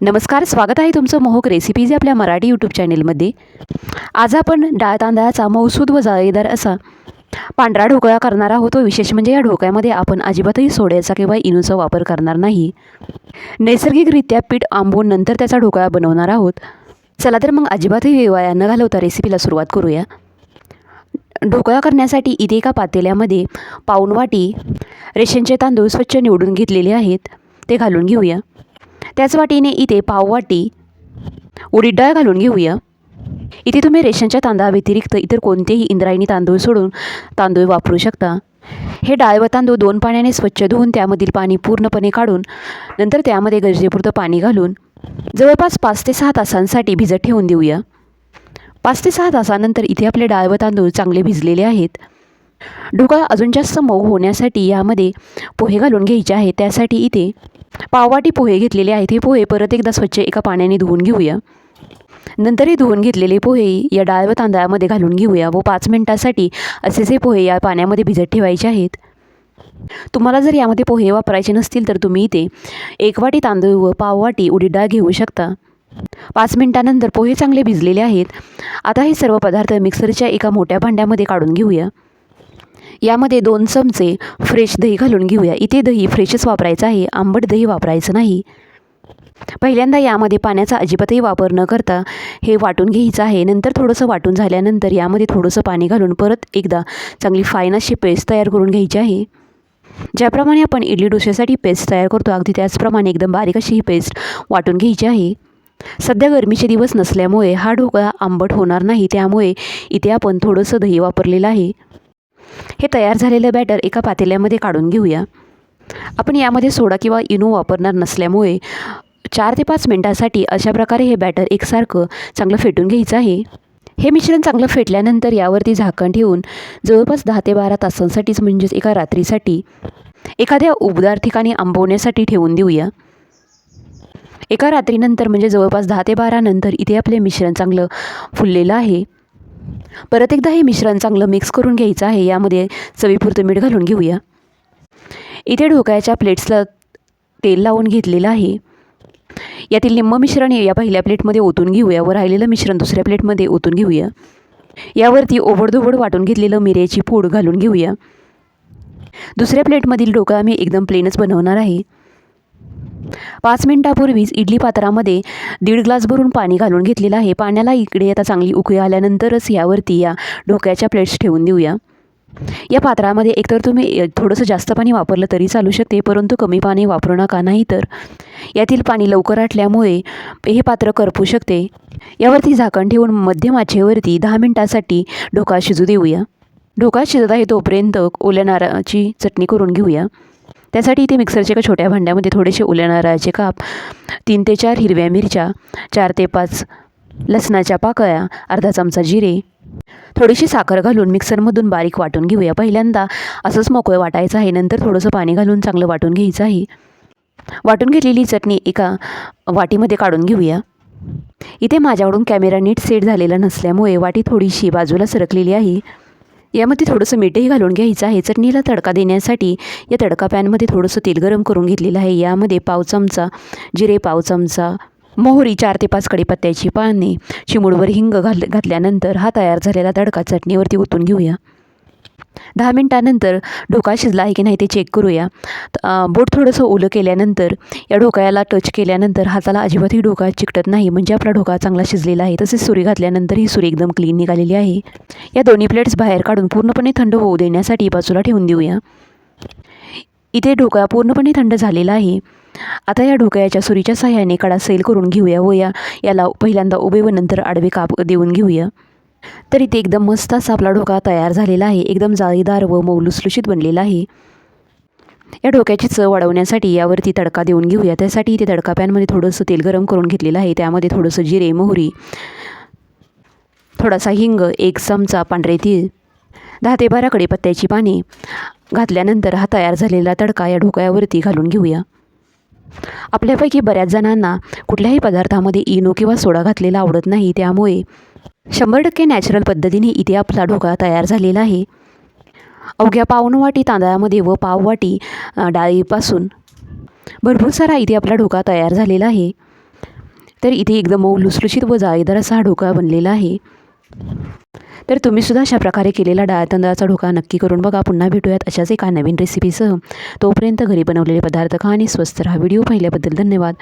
नमस्कार स्वागत आहे तुमचं मोहक रेसिपीज आपल्या मराठी यूट्यूब चॅनेलमध्ये आज आपण डाळ तांदळाचा मौसूद व जाळीदार असा पांढरा ढोकळा करणार आहोत. व विशेष म्हणजे या ढोकळ्यामध्ये आपण अजिबातही सोड्याचा किंवा इनूचा वापर करणार नाही. नैसर्गिकरित्या पीठ आंबून नंतर त्याचा ढोकळा बनवणार आहोत. चला तर मग अजिबातही वेवाया न घालवता रेसिपीला सुरुवात करूया. ढोकळा करण्यासाठी इथे एका पातेल्यामध्ये पाऊण वाटी रेशनचे तांदूळ स्वच्छ निवडून घेतलेले आहेत. ते घालून घेऊया. त्याच वाटीने इथे पाववाटी उडीद डाळ घालून घेऊया. इथे तुम्ही रेशनच्या तांदळाव्यतिरिक्त इतर कोणतेही इंद्रायणी तांदूळ सोडून तांदूळ वापरू शकता. हे डाळ व तांदूळ दोन पाण्याने स्वच्छ धुवून त्यामधील पाणी पूर्णपणे काढून नंतर त्यामध्ये गरजेपुरतं पाणी घालून जवळपास पाच ते सहा तासांसाठी भिजत ठेवून देऊया. पाच ते सहा तासानंतर इथे आपले डाळ व तांदूळ चांगले भिजलेले आहेत. ढोकळा अजून जास्त मऊ होण्यासाठी यामध्ये पोहे घालून घ्यायचे आहे त्यासाठी इथे पाववाटी पोहे घेतलेले आहेत. हे पोहे परत एकदा स्वच्छ एका पाण्याने धुवून घेऊया. नंतर हे धुवून घेतलेले पोहे या डाळ व तांदळामध्ये घालून घेऊया व पाच मिनटासाठी असेच हे पोहे या पाण्यामध्ये भिजत ठेवायचे आहेत. तुम्हाला जर यामध्ये पोहे वापरायचे नसतील तर तुम्ही इथे एक वाटी तांदूळ व पाववाटी उडीद डाळ घेऊ शकता. पाच मिनटानंतर पोहे चांगले भिजलेले आहेत. आता हे सर्व पदार्थ मिक्सरच्या एका मोठ्या भांड्यामध्ये काढून घेऊया. यामध्ये दोन चमचे फ्रेश दही घालून घेऊया. इथे दही फ्रेशच वापरायचं आहे. आंबट दही वापरायचं नाही. पहिल्यांदा यामध्ये पाण्याचा अजिबातही वापर न करता हे वाटून घ्यायचं आहे. नंतर थोडंसं वाटून झाल्यानंतर यामध्ये थोडंसं पाणी घालून परत एकदा चांगली फाईन अशी पेस्ट तयार करून घ्यायची आहे. ज्याप्रमाणे आपण इडली डोश्यासाठी पेस्ट तयार करतो अगदी त्याचप्रमाणे एकदम बारीक अशी ही पेस्ट वाटून घ्यायची आहे. सध्या गरमीचे दिवस नसल्यामुळे हा ढोकळा आंबट होणार नाही. त्यामुळे इथे आपण थोडंसं दही वापरलेलं आहे. हे तयार झालेलं बॅटर एका पातेल्यामध्ये काढून घेऊया. आपण यामध्ये सोडा किंवा इनो वापरणार नसल्यामुळे चार ते पाच मिनटासाठी अशा प्रकारे हे बॅटर एकसारखं चांगलं फेटून घ्यायचं आहे. हे मिश्रण चांगलं फेटल्यानंतर यावरती झाकण ठेवून जवळपास दहा ते बारा तासांसाठीच म्हणजेच एका रात्रीसाठी एखाद्या उबदार ठिकाणी आंबवण्यासाठी ठेवून देऊया. एका रात्रीनंतर म्हणजे जवळपास दहा ते बारानंतर इथे आपले मिश्रण चांगलं फुललेलं आहे. परत एकदा हे मिश्रण चांगलं मिक्स करून घ्यायचं आहे. यामध्ये चवीपुरतं मीठ घालून घेऊया. इथे ढोकळ्याच्या प्लेट्सला तेल लावून घेतलेलं आहे. यातील निम्म मिश्रण या पहिल्या प्लेटमध्ये ओतून घेऊया व राहिलेलं मिश्रण दुसऱ्या प्लेटमध्ये ओतून घेऊया. यावरती ओबडधोबड वाटून घेतलेलं मिऱ्याची पूड घालून घेऊया. दुसऱ्या प्लेटमधील ढोकळा मी एकदम प्लेनच बनवणार आहे. पाच मिनटापूर्वीच इडली पात्रामध्ये दीड ग्लास भरून पाणी घालून घेतलेलं आहे. पाण्याला इकडे आता चांगली उकळी आल्यानंतरच यावरती या ढोक्याच्या प्लेट्स ठेवून देऊया. या पात्रामध्ये एकतर तुम्ही थोडंसं जास्त पाणी वापरलं तरी चालू शकते परंतु कमी पाणी वापरू नका. नाही तर यातील पाणी लवकर आटल्यामुळे हे पात्र करपू शकते. यावरती झाकण ठेवून मध्यम आचेवरती दहा मिनटासाठी ढोका शिजू देऊया. ढोका शिजत आहे तोपर्यंत ओल्या नारळाची चटणी करून घेऊया. त्यासाठी इथे मिक्सरच्या एका छोट्या भांड्यामध्ये थोडेसे ओल्या नारळाचे काप तीन ते चार हिरव्या मिरच्या चार ते पाच लसणाच्या पाकळ्या अर्धा चमचा जिरे थोडीशी साखर घालून मिक्सरमधून बारीक वाटून घेऊया पहिल्यांदा. असंच मोकळं वाटायचं आहे. नंतर थोडंसं पाणी घालून चांगलं वाटून घ्यायचं आहे. वाटून घेतलेली चटणी एका वाटीमध्ये काढून घेऊया. इथे माझ्याकडून कॅमेरा नीट सेट झालेला नसल्यामुळे वाटी थोडीशी बाजूला सरकलेली आहे. यामध्ये थोडंसं मीठही घालून घ्यायचं आहे. चटणीला तडका देण्यासाठी या तडका पॅनमध्ये थोडंसं तेल गरम करून घेतलेलं आहे. यामध्ये पाव चमचा जिरे पाव चमचा मोहरी चार ते पाच कडीपत्त्याची पाने चिमुडवर हिंग घाल घातल्यानंतर हा तयार झालेला तडका चटणीवरती ओतून घेऊया. दहा मिनटानंतर ढोका शिजला आहे की नाही ते चेक करूया. बोट थोडंसं ओलं केल्यानंतर या ढोकळ्याला टच केल्यानंतर हाताला अजिबातही ढोका चिकटत नाही. म्हणजे आपला ढोका चांगला शिजलेला आहे. तसेच सुरी घातल्यानंतर ही सुरी एकदम क्लीन निघालेली आहे. या दोन्ही प्लेट्स बाहेर काढून पूर्णपणे थंड होऊ देण्यासाठी बाजूला ठेवून देऊया. इथे ढोकळा पूर्णपणे थंड झालेला आहे. आता या ढोकळ्याच्या सुरीच्या सहाय्याने कडा सैल करून घेऊया व या याला पहिल्यांदा उभे व नंतर आडवे काप देऊन घेऊया. तर इथे एकदम मस्त असा आपला ढोका तयार झालेला आहे. एकदम जाळीदार व मौलुसलुषित लुसलुशीत बनलेला आहे. या ढोक्याची चव वाढवण्यासाठी यावरती तडका देऊन घेऊया. त्यासाठी इथे तडका पॅनमध्ये थोडंसं तेल गरम करून घेतलेलं आहे. त्यामध्ये थोडंसं जिरे मोहरी थोडासा हिंग एक चमचा पांढरे तीळ दहा ते बारा कढीपत्त्याची पाने घातल्यानंतर हा तयार झालेला तडका या ढोकळ्यावरती घालून घेऊया. आपल्यापैकी बऱ्याच जणांना कुठल्याही पदार्थामध्ये इनो किंवा सोडा घातलेला आवडत नाही. त्यामुळे शंभर टक्के नॅचरल पद्धतीने इथे आपला ढोकळा तयार झालेला आहे. अवघ्या पावनवाटी तांदळामध्ये व पाववाटी डाळीपासून भरपूर सारा इथे आपला ढोका तयार झालेला आहे. तर इथे एकदम मऊ लुसलुशीत व जाळीदार असा हा ढोका बनलेला आहे. तर तुम्हीसुद्धा अशा प्रकारे केलेला डाळ तांदळाचा ढोकळा नक्की करून बघा. पुन्हा भेटूयात अशाच एका नवीन रेसिपीसह तोपर्यंत घरी बनवलेले पदार्थ खा आणि स्वस्त राहा. व्हिडिओ पाहिल्याबद्दल धन्यवाद.